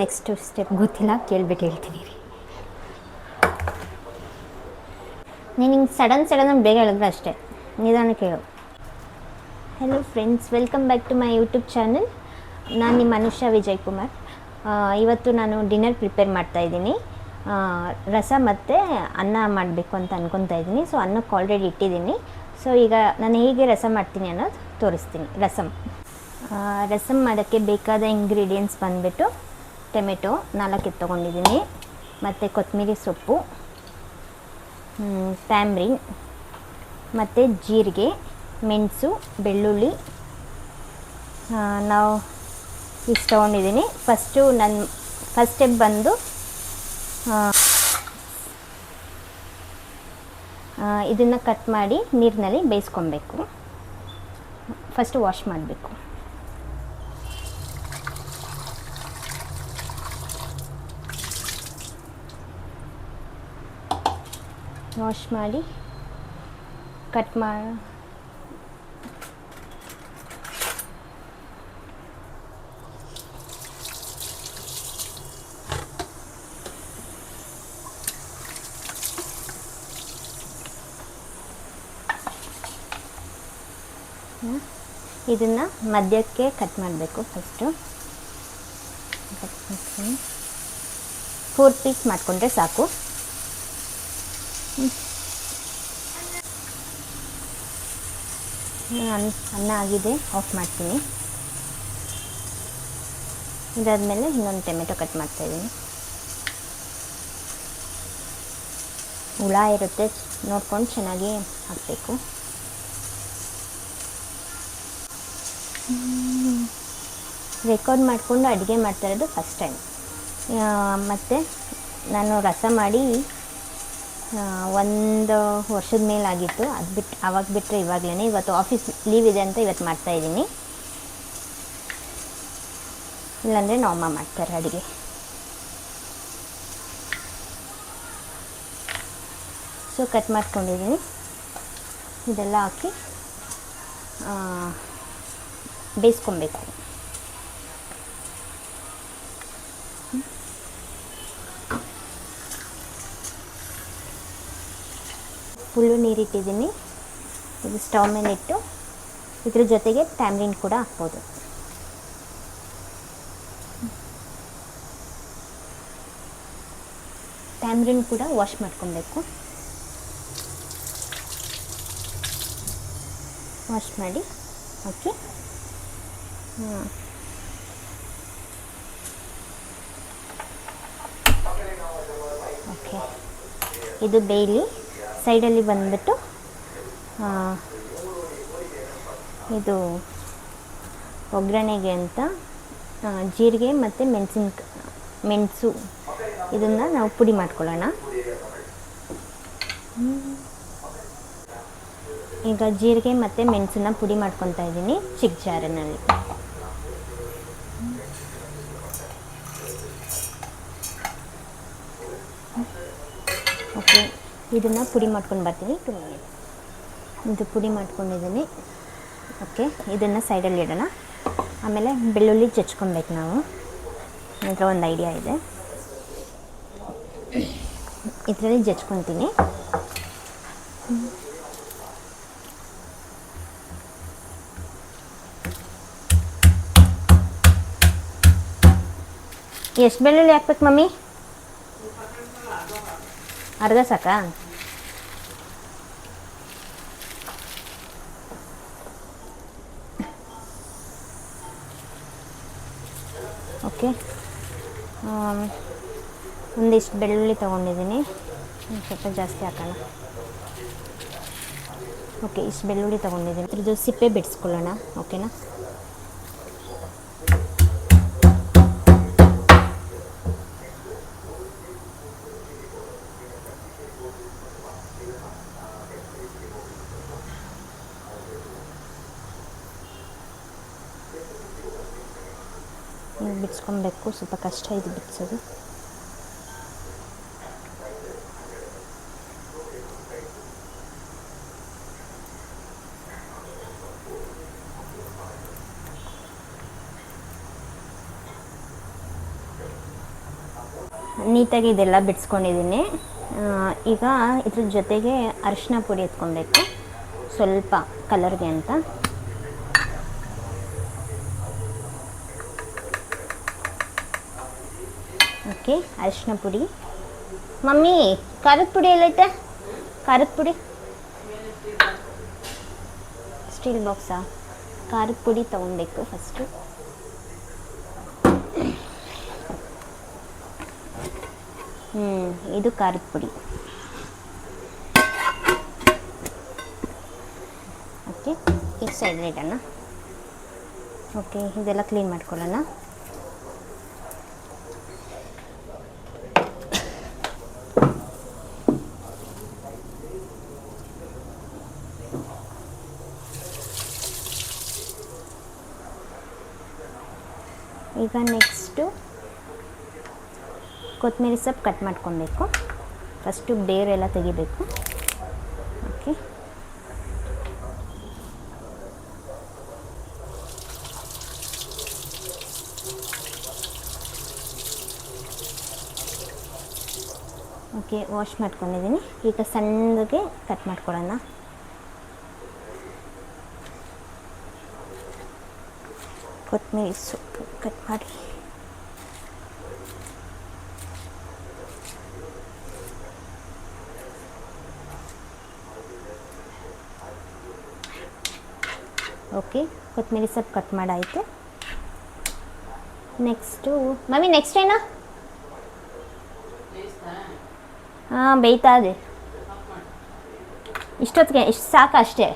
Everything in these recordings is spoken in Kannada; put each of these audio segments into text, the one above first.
ನೆಕ್ಸ್ಟ್ ಸ್ಟೆಪ್ ಗೊತ್ತಿಲ್ಲ ಕೇಳ್ಬಿಟ್ಟು ಹೇಳ್ತೀನಿ ರೀ. ನೀನು ಹಿಂಗೆ ಸಡನ್ ಸಡನ್ ಬೇಗ ಹೇಳಿದ್ರೆ ಅಷ್ಟೇ. ನಿಧಾನ ಕೇಳು. Hello friends welcome back to my YouTube channel ನಾನು ನಿಮ್ಮ ಅನುಷ ವಿಜಯ್ ಕುಮಾರ್ ಇವತ್ತು ನಾನು ಡಿನ್ನರ್ ಪ್ರಿಪೇರ್ ಮಾಡ್ತಾ ಇದ್ದೀನಿ. ಆ, ರಸ ಮತ್ತು ಅನ್ನ ಮಾಡಬೇಕು ಅಂತ ಅನ್ಕೊತಾ ಇದ್ದೀನಿ. ಸೊ ಅನ್ನಕ್ಕೆ ಆಲ್ರೆಡಿ ಇಟ್ಟಿದ್ದೀನಿ. ಸೊ ಈಗ ನಾನು ಹೇಗೆ ರಸ ಮಾಡ್ತೀನಿ ಅನ್ನೋದು ತೋರಿಸ್ತೀನಿ. ರಸಮ್ ರಸಂ ಮಾಡೋಕ್ಕೆ ಬೇಕಾದ ಇಂಗ್ರೀಡಿಯೆಂಟ್ಸ್ ಬಂದುಬಿಟ್ಟು ಟೊಮೆಟೊ ನಾಲ್ಕು ತೊಗೊಂಡಿದ್ದೀನಿ. ಮತ್ತು ಕೊತ್ತಂಬರಿ ಸೊಪ್ಪು ಟ್ಯಾಮ್ರಿನ್ ಮತ್ತು ಜೀರಿಗೆ, ಮೆಣಸು, ಬೆಳ್ಳುಳ್ಳಿ. ನಾವು ಇಷ್ಟು ತೊಗೊಂಡಿದ್ದೀನಿ. ಫಸ್ಟು ನನ್ನ ಫಸ್ಟ್ ಸ್ಟೆಪ್ ಬಂದು ಇದನ್ನು ಕಟ್ ಮಾಡಿ ನೀರಿನಲ್ಲಿ ಬೇಯಿಸ್ಕೊಬೇಕು. ಫಸ್ಟ್ ವಾಶ್ ಮಾಡಬೇಕು. ವಾಶ್ ಮಾಡಿ ಕಟ್ ಮಾಡಿ ಇದನ್ನು ಮಧ್ಯಕ್ಕೆ ಕಟ್ ಮಾಡಬೇಕು ಫಸ್ಟು ಫೋರ್ ಪೀಸ್ ಮಾಡಿಕೊಂಡ್ರೆ ಸಾಕು. ಅನ್ನ ಅನ್ನ ಆಗಿದೆ ಆಫ್ ಮಾಡ್ತೀನಿ. ಇದಾದಮೇಲೆ ಇನ್ನೊಂದು ಟೊಮೆಟೊ ಕಟ್ ಮಾಡ್ತಾಯಿದ್ದೀನಿ ಹುಳ ಇರುತ್ತೆ, ನೋಡ್ಕೊಂಡು ಚೆನ್ನಾಗಿ ಹಾಕಬೇಕು. ರೆಕಾರ್ಡ್ ಮಾಡಿಕೊಂಡು ಅಡುಗೆ ಮಾಡ್ತಾ ಇರೋದು ಫಸ್ಟ್ ಟೈಮ್ ಮತ್ತು ನಾನು ರಸ ಮಾಡಿ ಒಂದು ವರ್ಷದ ಮೇಲಾಗಿತ್ತು ಅದು ಬಿಟ್ಟು ಆವಾಗ ಬಿಟ್ಟರೆ ಇವಾಗಲೇ ಇವತ್ತು ಆಫೀಸ್ ಲೀವ್ ಇದೆ ಅಂತ ಇವತ್ತು ಮಾಡ್ತಾಯಿದ್ದೀನಿ ಇಲ್ಲಾಂದರೆ ನಮ್ಮಮ್ಮ ಮಾಡ್ತಾರೆ ಅಡುಗೆ. ಸೊ ಕಟ್ ಮಾಡ್ಕೊಂಡಿದ್ದೀನಿ. ಇದೆಲ್ಲ ಹಾಕಿ ಬೇಯಿಸ್ಕೊಬೇಕು. ಫುಲ್ಲು ನೀರಿಟ್ಟಿದ್ದೀನಿ. ಇದು ಸ್ಟವ್ ಮೇಲೆ ಇಟ್ಟು ಇದ್ರ ಜೊತೆಗೆ ಟ್ಯಾಮ್ರಿನ್ ಕೂಡ ಹಾಕ್ಬೋದು. ಟ್ಯಾಮ್ರಿನ್ ಕೂಡ ವಾಶ್ ಮಾಡ್ಕೊಬೇಕು. ವಾಶ್ ಮಾಡಿ ಓಕೆ ಓಕೆ ಇದು ಬೇಯ್ಲಿ. ಸೈಡಲ್ಲಿ ಬಂದ್ಬಿಟ್ಟು ಇದು ಒಗ್ಗರಣೆಗೆ ಅಂತ ಜೀರಿಗೆ ಮತ್ತು ಮೆಣಸಿನ ಮೆಣಸು ಇದನ್ನು ನಾವು ಪುಡಿ ಮಾಡ್ಕೊಳ್ಳೋಣ. ಈಗ ಜೀರಿಗೆ ಮತ್ತು ಮೆಣಸನ್ನ ಪುಡಿ ಮಾಡ್ಕೊತಾ ಇದ್ದೀನಿ ಚಿಕ್ಕ ಜಾರಿನಲ್ಲಿ ಓಕೆ ಇದನ್ನು ಪುಡಿ ಮಾಡ್ಕೊಂಡು ಬರ್ತೀನಿ. ಟು ಮಿನಿಟ್ಸ್ ಇದು ಪುಡಿ ಮಾಡ್ಕೊಂಡಿದ್ದೀನಿ. ಓಕೆ ಇದನ್ನು ಸೈಡಲ್ಲಿ ಇಡೋಣ. ಆಮೇಲೆ ಬೆಳ್ಳುಳ್ಳಿ ಚಚ್ಕೊಬೇಕು ನಾವು. ನಂತರ ಒಂದು ಐಡಿಯಾ ಇದೆ. ಇದರಲ್ಲಿ ಜಚ್ಕೊತೀನಿ ಎಷ್ಟು ಬೆಳ್ಳುಳ್ಳಿ ಹಾಕ್ಬೇಕು ಮಮ್ಮಿ? ಅರ್ಧ ಸಾಕಾ? ಓಕೆ. ಒಂದಿಷ್ಟು ಬೆಳ್ಳುಳ್ಳಿ ತೊಗೊಂಡಿದ್ದೀನಿ. ಸ್ವಲ್ಪ ಜಾಸ್ತಿ ಹಾಕೋಣ ಓಕೆ, ಇಷ್ಟು ಬೆಳ್ಳುಳ್ಳಿ ತೊಗೊಂಡಿದ್ದೀನಿ. ಇದ್ರದ್ದು ಸಿಪ್ಪೆ ಬಿಡಿಸ್ಕೊಳ್ಳೋಣ, ಓಕೆನಾ? ಬಿಡಿಸ್ಕೊಬೇಕು ಸ್ವಲ್ಪ ಕಷ್ಟ ಇದು ಬಿಡಿಸೋದು ನೀಟಾಗಿ ಇದೆಲ್ಲ ಬಿಡಿಸ್ಕೊಂಡಿದ್ದೀನಿ. ಈಗ ಇದ್ರ ಜೊತೆಗೆ ಅರಿಶಿನ ಪುಡಿ ಎತ್ಕೊಬೇಕು. ಸ್ವಲ್ಪ ಕಲರ್ಗೆ ಅಂತ ಓಕೆ ಅರಿಶಿನ ಪುಡಿ. ಮಮ್ಮಿ, ಖಾರದ ಪುಡಿ ಎಲ್ಲೈತೆ? ಖಾರದ ಪುಡಿ. ಸ್ಟೀಲ್ ಬಾಕ್ಸಾ? ಖಾರದ ಪುಡಿ ತೊಗೊಬೇಕು ಫಸ್ಟು ಹ್ಞೂ ಇದು ಖಾರದ ಪುಡಿ. ಓಕೆ ಈ ಸೈಡ್ ಇಡೋಣ ಓಕೆ ಇದೆಲ್ಲ ಕ್ಲೀನ್ ಮಾಡ್ಕೊಳ್ಳೋಣ. ಈಗ ನೆಕ್ಸ್ಟು ಕೊತ್ತಂಬರಿ ಸೊಪ್ಪು ಕಟ್ ಮಾಡ್ಕೊಬೇಕು. ಫಸ್ಟು ಬೇರೆಲ್ಲ ತೆಗಿಬೇಕು. ಓಕೆ. ಓಕೆ, ವಾಶ್ ಮಾಡ್ಕೊಂಡಿದ್ದೀನಿ. ಈಗ ಸಣ್ಣಗೆ ಕಟ್ ಮಾಡ್ಕೊಳ್ಳೋಣ. ಕೊತ್ತಂಬರಿ ಸೊಪ್ಪು, ಕಟ್ ಮಾಡಿ. ಓಕೆ ಕೊತ್ತಂಬರಿ ಸೊಪ್ಪು ಕಟ್ ಮಾಡಾಯಿತು. ನೆಕ್ಸ್ಟು ಮಮ್ಮಿ ನೆಕ್ಸ್ಟ್ ಏನ? ಹಾಂ, ಬೇಯ್ತಾ ಇದೆ. ಇಷ್ಟೊತ್ತಿಗೆ, ಇಷ್ಟು ಸಾಕು ಅಷ್ಟೇ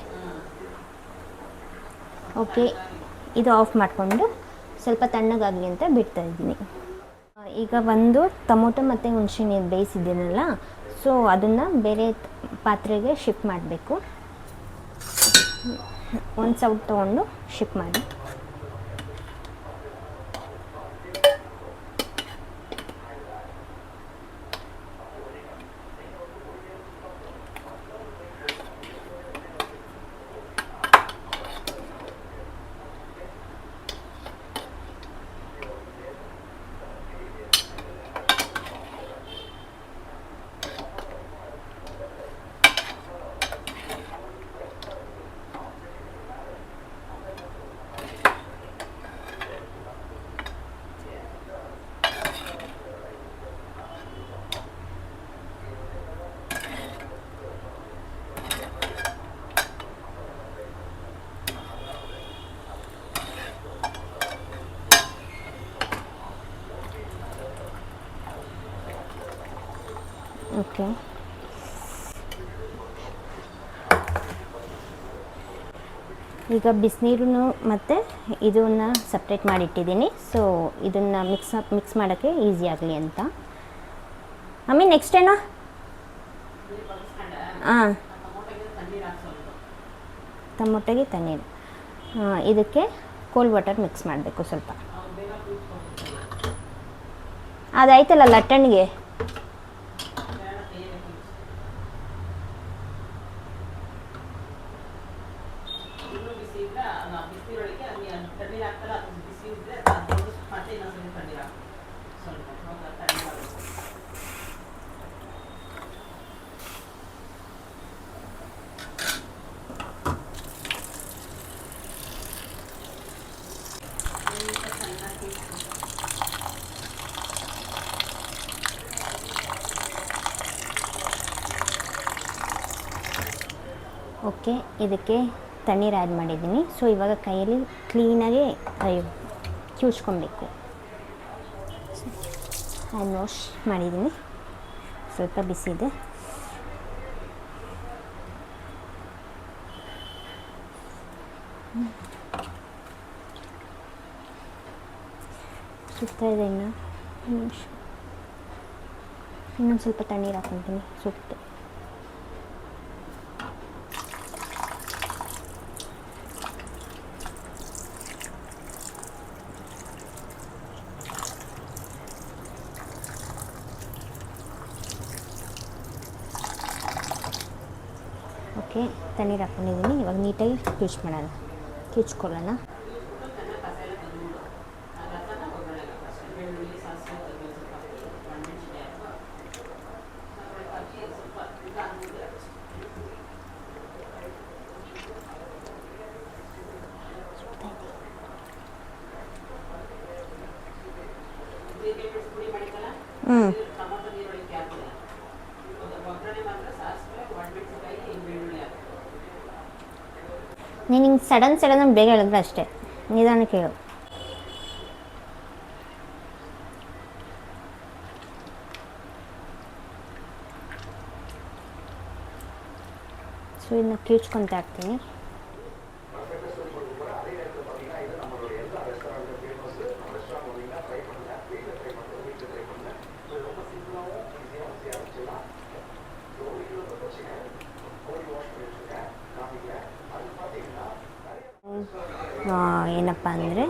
ಓಕೆ ಇದು ಆಫ್ ಮಾಡಿಕೊಂಡು ಸ್ವಲ್ಪ ತಣ್ಣಗಾಗಲಿ ಅಂತ ಬಿಡ್ತಾ ಇದ್ದೀನಿ. ಈಗ ಒಂದು ಟೊಮೊಟೊ ಮತ್ತು ಹುಣಸೆ ನೀರು ಬೇಯಿಸಿದ್ದೀನಲ್ಲ ಸೊ ಅದನ್ನು ಬೇರೆ ಪಾತ್ರೆಗೆ ಶಿಫ್ಟ್ ಮಾಡಬೇಕು. ಒಂದು ಸೌಟ್ ತೊಗೊಂಡು ಶಿಫ್ಟ್ ಮಾಡಿ. ಓಕೆ. ಈಗ ಬಿಸಿನೀರು ಮತ್ತು ಇದನ್ನು ಸಪ್ರೇಟ್ ಮಾಡಿಟ್ಟಿದ್ದೀನಿ. ಸೊ ಇದನ್ನು ಮಿಕ್ಸ್ ಮಿಕ್ಸ್ ಮಾಡೋಕ್ಕೆ ಈಸಿ ಆಗಲಿ ಅಂತ. ಆಮೇಲೆ ನೆಕ್ಸ್ಟ್ ಏನೋ? ಹಾಂ. ಟೊಮೊಟೊಗೆ ತಣ್ಣೀರು. ಇದಕ್ಕೆ ಕೋಲ್ಡ್ ವಾಟರ್ ಮಿಕ್ಸ್ ಮಾಡಬೇಕು ಸ್ವಲ್ಪ. ಅದಾಯ್ತಲ್ಲ ಲಟ್ಟಣಿಗೆ? ಓಕೆ ಇದಕ್ಕೆ ತಣ್ಣೀರು ಆ್ಯಡ್ ಮಾಡಿದ್ದೀನಿ. ಸೊ ಇವಾಗ ಕೈಯಲ್ಲಿ ಕ್ಲೀನಾಗಿ ಅಯ್ಯೋ ಕಿವುಚ್ಕೊಬೇಕು ಹ್ಯಾಂಡ್ ವಾಶ್ ಮಾಡಿದ್ದೀನಿ. ಸ್ವಲ್ಪ ಬಿಸಿ ಇದೆ. ಸುತ್ತಾ ಇದೆ ಇನ್ನು. ಇನ್ನೊಂದು ಸ್ವಲ್ಪ ತಣ್ಣೀರು ಹಾಕ್ಕೊತೀನಿ ಸುತ್ತು. ಓಕೆ ತಣ್ಣೀರು ಹಾಕ್ಕೊಂಡಿದ್ದೀನಿ ಇವಾಗ ನೀಟಾಗಿ ಕ್ಯೂಚ್ ಮಾಡೋಣ. ಕ್ಯೂಚ್ಕೊಳ್ಳೋಣ ನೀನು ಹಿಂಗೆ ಸಡನ್ ಸಡನ್ ಬೇಗ ಹೇಳಿದ್ರೆ ಅಷ್ಟೇ ನಿಧಾನಕ್ಕೆ ಹೇಳು ಸೊ ಇದನ್ನ ಕಿಚ್ಕೊತಾ ಇರ್ತೀನಿ ಏನಪ್ಪ ಅಂದರೆ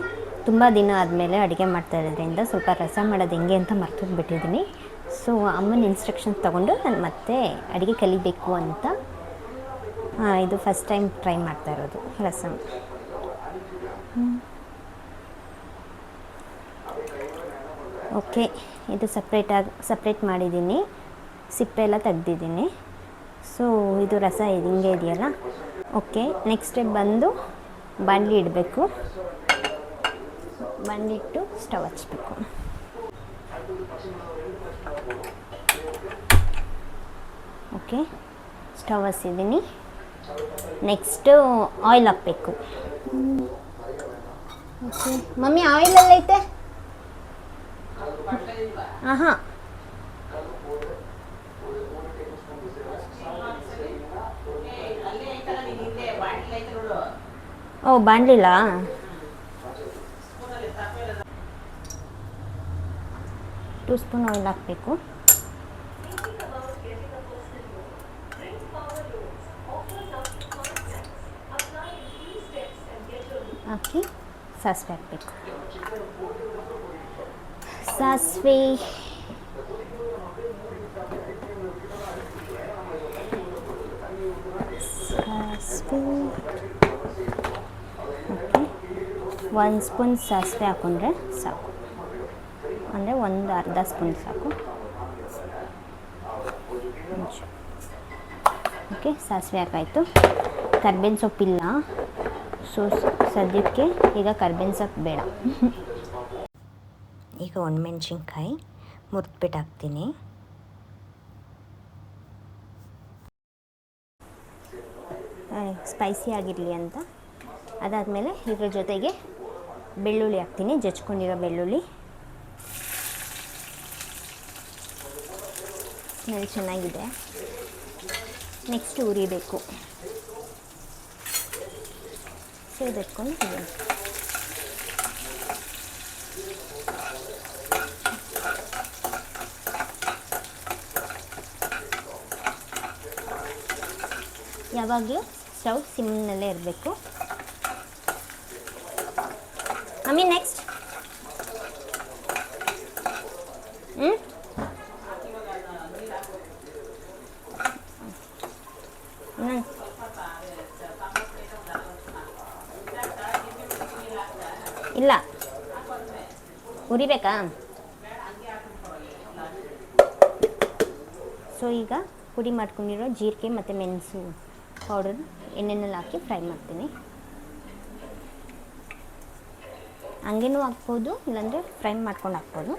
ತುಂಬ ದಿನ ಆದಮೇಲೆ ಅಡುಗೆ ಮಾಡ್ತಾ ಇರೋದ್ರಿಂದ ಸ್ವಲ್ಪ ರಸ ಮಾಡೋದು ಹೆಂಗೆ ಅಂತ ಮರ್ತೋಗ್ಬಿಟ್ಟಿದ್ದೀನಿ. ಸೊ ಅಮ್ಮನ ಇನ್ಸ್ಟ್ರಕ್ಷನ್ಸ್ ತೊಗೊಂಡು ನಾನು ಮತ್ತೆ ಅಡುಗೆ ಕಲಿಬೇಕು ಅಂತ ಇದು ಫಸ್ಟ್ ಟೈಮ್ ಟ್ರೈ ಮಾಡ್ತಾ ಇರೋದು ರಸಮ್ ಓಕೆ ಇದು ಸಪ್ರೇಟಾಗಿ ಸಪ್ರೇಟ್ ಮಾಡಿದ್ದೀನಿ. ಸಿಪ್ಪೆ ಎಲ್ಲ ತೆಗ್ದಿದ್ದೀನಿ. ಸೊ ಇದು ರಸ ಇದು ಹಿಂಗೆ ಇದೆಯಲ್ಲ? ಓಕೆ ನೆಕ್ಸ್ಟ್ ಸ್ಟೆಪ್ ಬಂದು ಬಾಣಲಿ ಇಡಬೇಕು ಬಾಣಲಿ ಇಟ್ಟು ಸ್ಟವ್ ಹಚ್ಬೇಕು ಓಕೆ ಸ್ಟವ್ ಹಚ್ಚಿದ್ದೀನಿ ನೆಕ್ಸ್ಟು ಆಯಿಲ್ ಹಾಕಬೇಕು ಓಕೆ ಮಮ್ಮಿ ಆಯಿಲ್ ಎಲ್ಲೈತೆ ಹಾಂ ಹಾಂ ಓ ಬಾಣಲಿಲ್ಲ ಟೂ ಸ್ಪೂನ್ ಆಯಿಲ್ ಹಾಕಬೇಕು. ಹಾಕಿ ಸಾಸಿವೆ ಹಾಕಬೇಕು. ಸಾಸಿವೆ. ಸಾಸಿವೆ. ಓಕೆ ಒಂದು ಸ್ಪೂನ್ ಸಾಸಿವೆ ಹಾಕೊಂಡ್ರೆ ಸಾಕು. ಅಂದರೆ ಒಂದು ಅರ್ಧ ಸ್ಪೂನ್ ಸಾಕು. ಓಕೆ, ಸಾಸಿವೆ ಹಾಕಾಯಿತು. ಕರ್ಬೇವಿನ ಸೊಪ್ಪಿಲ್ಲ ಸೊ ಸದ್ಯಕ್ಕೆ ಈಗ ಕರ್ಬೇವಿನ ಸೊಪ್ಪು ಬೇಡ. ಈಗ ಒಣಮೆಣ್ಸಿನ್ಕಾಯಿ ಮುರಿದ್ಬಿಟ್ಟು ಹಾಕ್ತೀನಿ. ಸ್ಪೈಸಿ ಆಗಿರಲಿ ಅಂತ. ಅದಾದಮೇಲೆ ಇದ್ರ ಜೊತೆಗೆ ಬೆಳ್ಳುಳ್ಳಿ ಹಾಕ್ತೀನಿ ಜಚ್ಕೊಂಡಿರೋ ಬೆಳ್ಳುಳ್ಳಿ. ಸ್ಮೆಲ್ ಚೆನ್ನಾಗಿದೆ. ನೆಕ್ಸ್ಟ್ ಉರಿಬೇಕು ತಿನ್ನಿ ಯಾವಾಗಲೂ ಸ್ಟವ್ ಸಿಮ್ನಲ್ಲೇ ಇರಬೇಕು. ಮಮ್ಮಿ ನೆಕ್ಸ್ಟ್ ಹ್ಞೂ ಹ್ಞೂ ಇಲ್ಲ. ಉರಿಬೇಕಾ? ಸೊ ಈಗ ಪುಡಿ ಮಾಡ್ಕೊಂಡಿರೋ ಜೀರಿಗೆ ಮತ್ತು ಮೆಣಸು ಪೌಡರ್ ಎಣ್ಣೆನಲ್ಲಿ ಹಾಕಿ ಫ್ರೈ ಮಾಡ್ತೀನಿ. ಹಂಗೇನೂ ಹಾಕ್ಬೋದು ಇಲ್ಲಾಂದರೆ ಫ್ರೈ ಮಾಡ್ಕೊಂಡು ಹಾಕ್ಬೋದು.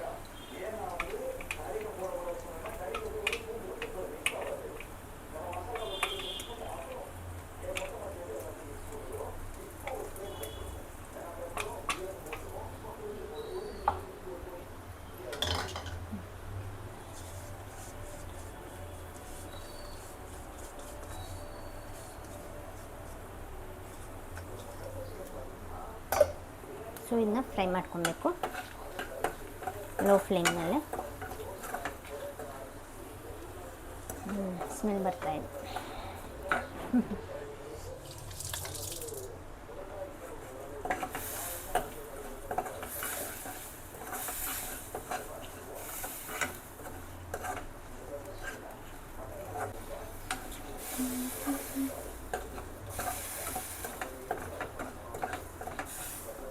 ಸೊ ಇದನ್ನ ಫ್ರೈ ಮಾಡ್ಕೊಬೇಕು. ಲೋ ಫ್ಲೇಮ್ ಮೇಲೆ. ಸ್ಮೆಲ್ ಬರ್ತಾ ಇದೆ.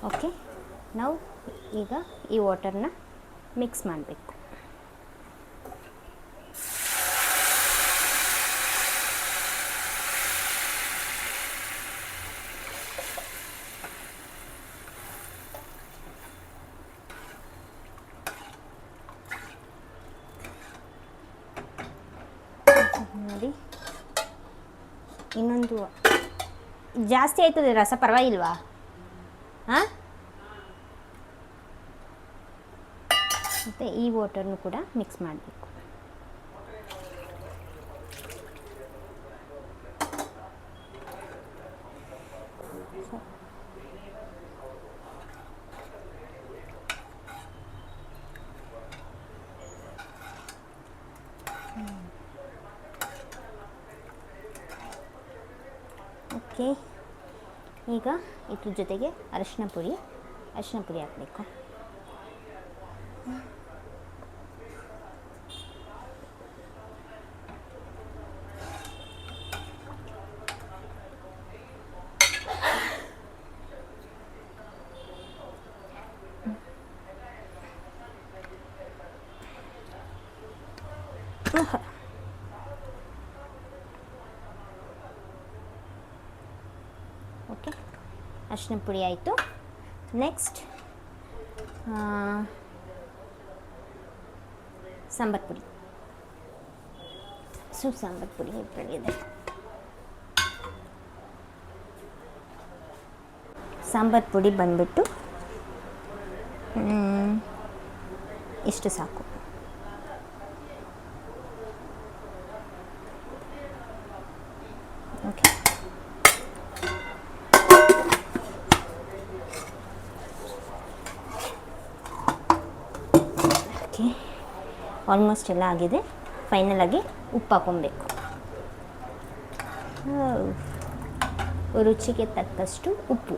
ಓಕೆ ನಾವು ಈಗ ಈ ವಾಟರ್ನ ಮಿಕ್ಸ್ ಮಾಡಬೇಕು. ನೋಡಿ. ಇನ್ನೊಂದು ಜಾಸ್ತಿ ಆಯ್ತದೆ ರಸ ಪರವಾಗಿಲ್ವಾ ಹಾಂ ಮತ್ತು ಈ ವಾಟರ್ನು ಕೂಡ ಮಿಕ್ಸ್ ಮಾಡಬೇಕು. ಓಕೆ, ಈಗ ಇದ್ರ ಜೊತೆಗೆ ಅರಶಿನ ಪುಡಿ ಅರಶಿನ ಪುಡಿ ಹಾಕಬೇಕು. ಓಕೆ ಅರಿಶಿನ ಪುಡಿ ಆಯಿತು. ನೆಕ್ಸ್ಟ್ ಸಾಂಬಾರು ಪುಡಿ. ಸೊ, ಸಾಂಬಾರು ಪುಡಿ ಇದೆ. ಸಾಂಬಾರು ಪುಡಿ ಬಂದುಬಿಟ್ಟು ಇಷ್ಟು ಸಾಕು ಓಕೆ ಓಕೆ ಆಲ್ಮೋಸ್ಟ್ ಎಲ್ಲ ಆಗಿದೆ. ಫೈನಲಾಗಿ ಉಪ್ಪು ಹಾಕೊಬೇಕು ರುಚಿಗೆ ತಕ್ಕಷ್ಟು ಉಪ್ಪು.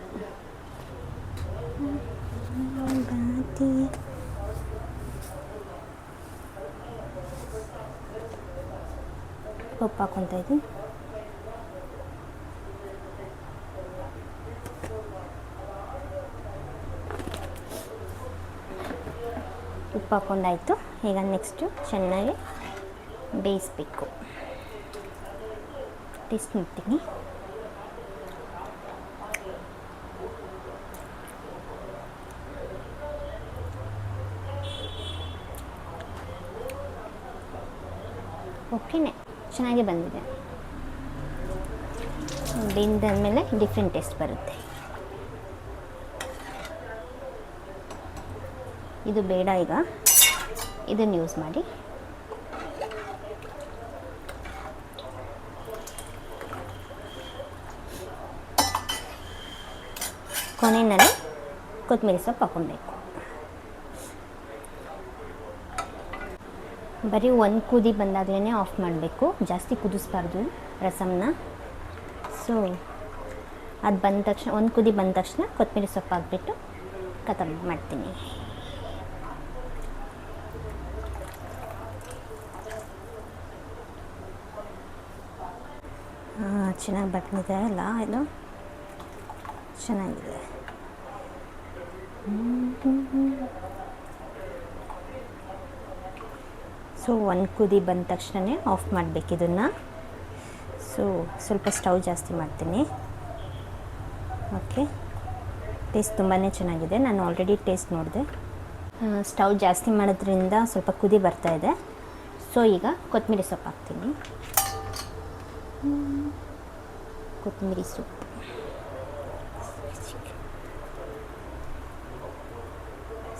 ಉಪ್ಪು ಹಾಕೊತಾ ಇದ್ದೀನಿ. ಉಪ್ಪು ಹಾಕೊಂಡಾಯಿತು ಈಗ ನೆಕ್ಸ್ಟು ಚೆನ್ನಾಗಿ ಬೇಯಿಸ್ಬೇಕು. ಟೇಸ್ಟ್ ಮಾಡ್ತೀನಿ. ಓಕೆನೆ ಚೆನ್ನಾಗಿ ಬಂದಿದೆ. ಬೆಂದಾದಮೇಲೆ ಡಿಫ್ರೆಂಟ್ ಟೇಸ್ಟ್ ಬರುತ್ತೆ. ಇದು ಬೇಡ ಈಗ. ಇದನ್ನು ಯೂಸ್ ಮಾಡಿ. ಕೊನೆಯಲ್ಲಿ ಕೊತ್ತಂಬರಿ ಸೊಪ್ಪು ಹಾಕ್ಕೊಳ್ಬೇಕು ಬರೀ ಒಂದು ಕುದಿ ಬಂದಾಗಲೇ ಆಫ್ ಮಾಡಬೇಕು. ಜಾಸ್ತಿ ಕುದಿಸ್ಬಾರ್ದು ರಸಮ್ನ. ಸೊ ಅದು ಬಂದ ತಕ್ಷಣ, ಒಂದು ಕುದಿ ಬಂದ ತಕ್ಷಣ ಕೊತ್ತಂಬರಿ ಸೊಪ್ಪು ಹಾಕ್ಬಿಟ್ಟು ಖತಮ್ ಮಾಡ್ತೀನಿ ಹಾಂ ಚೆನ್ನಾಗಿ ಬಂದಿದೆ ಅಲ್ಲ ಇದು? ಚೆನ್ನಾಗಿದೆ. ಸೊ ಒಂದು ಕುದಿ ಬಂದ ತಕ್ಷಣ ಆಫ್ ಮಾಡಬೇಕು ಇದನ್ನು. ಸೊ ಸ್ವಲ್ಪ ಸ್ಟವ್ ಜಾಸ್ತಿ ಮಾಡ್ತೀನಿ. ಓಕೆ ಟೇಸ್ಟ್ ತುಂಬಾ ಚೆನ್ನಾಗಿದೆ. ನಾನು ಆಲ್ರೆಡಿ ಟೇಸ್ಟ್ ನೋಡಿದೆ. ಸ್ಟವ್ ಜಾಸ್ತಿ ಮಾಡೋದ್ರಿಂದ ಸ್ವಲ್ಪ ಕುದಿ ಬರ್ತಾ ಇದೆ. ಸೊ ಈಗ ಕೊತ್ತಂಬರಿ ಸೊಪ್ಪು ಹಾಕ್ತೀನಿ ಕೊತ್ತಂಬರಿ ಸೊಪ್ಪು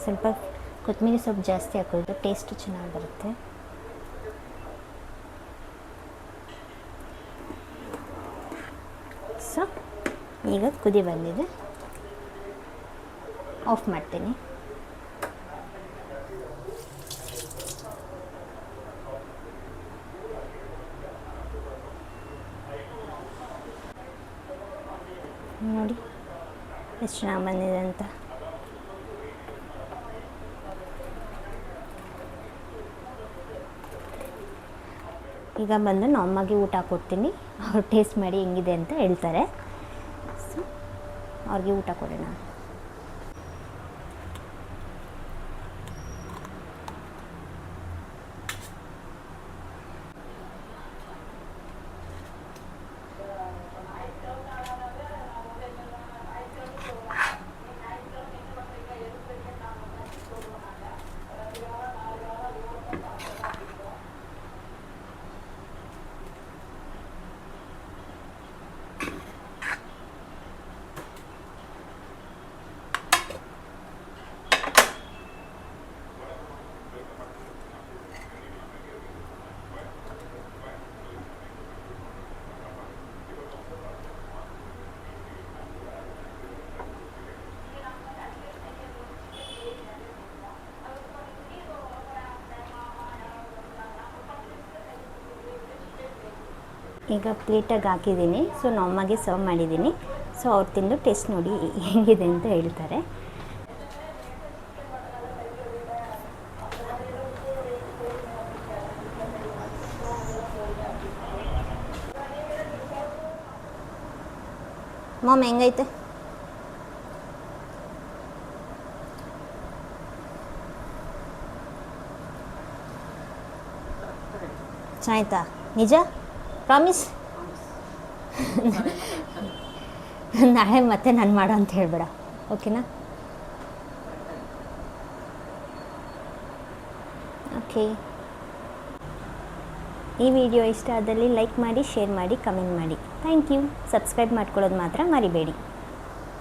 ಸ್ವಲ್ಪ ಕೊತ್ತಂಬರಿ ಸೊಪ್ಪು ಜಾಸ್ತಿ ಹಾಕೋದು ಟೇಸ್ಟು ಚೆನ್ನಾಗಿ ಬರುತ್ತೆ ಸೊ ಈಗ ಕುದಿ ಬಂದಿದೆ ಆಫ್ ಮಾಡ್ತೀನಿ ನೋಡಿ. ಎಷ್ಟು ಚೆನ್ನಾಗಿ ಬಂದಿದೆ ಅಂತ. ಈಗ ಬಂದು ನಮ್ಮ ಅಮ್ಮಗೆ ಊಟ ಕೊಡ್ತೀನಿ. ಅವ್ರು ಟೇಸ್ಟ್ ಮಾಡಿ ಹೆಂಗಿದೆ ಅಂತ ಹೇಳ್ತಾರೆ. ಸೊ ಅವ್ರಿಗೆ ಊಟ ಕೊಡೋಣ ಈಗ ಪ್ಲೇಟಾಗಿ ಹಾಕಿದ್ದೀನಿ. ಸೊ ನಮ್ಮಮ್ಮಗೆ ಸರ್ವ್ ಮಾಡಿದ್ದೀನಿ. ಸೊ ಅವ್ರು ತಿಂದು ಟೇಸ್ಟ್ ನೋಡಿ ಹೇಗಿದೆ ಅಂತ ಹೇಳ್ತಾರೆ. ಮಾಮ್, ಹೆಂಗೈತೆ? ಚೆನ್ನಾಯ್ತಾ? ನಿಜ? ಪ್ರಾಮಿಸ್? ನಾಳೆ ಮತ್ತೆ ನಾನು ಮಾಡೋ ಅಂತ ಹೇಳ್ಬೇಡ. ಓಕೆನಾ? ಓಕೆ. ಈ ವಿಡಿಯೋ ಇಷ್ಟ ಆದಲ್ಲಿ ಲೈಕ್ ಮಾಡಿ, ಶೇರ್ ಮಾಡಿ, ಕಮೆಂಟ್ ಮಾಡಿ. Thank you. ಸಬ್ಸ್ಕ್ರೈಬ್ ಮಾಡ್ಕೊಳ್ಳೋದು ಮಾತ್ರ ಮರಿಬೇಡಿ.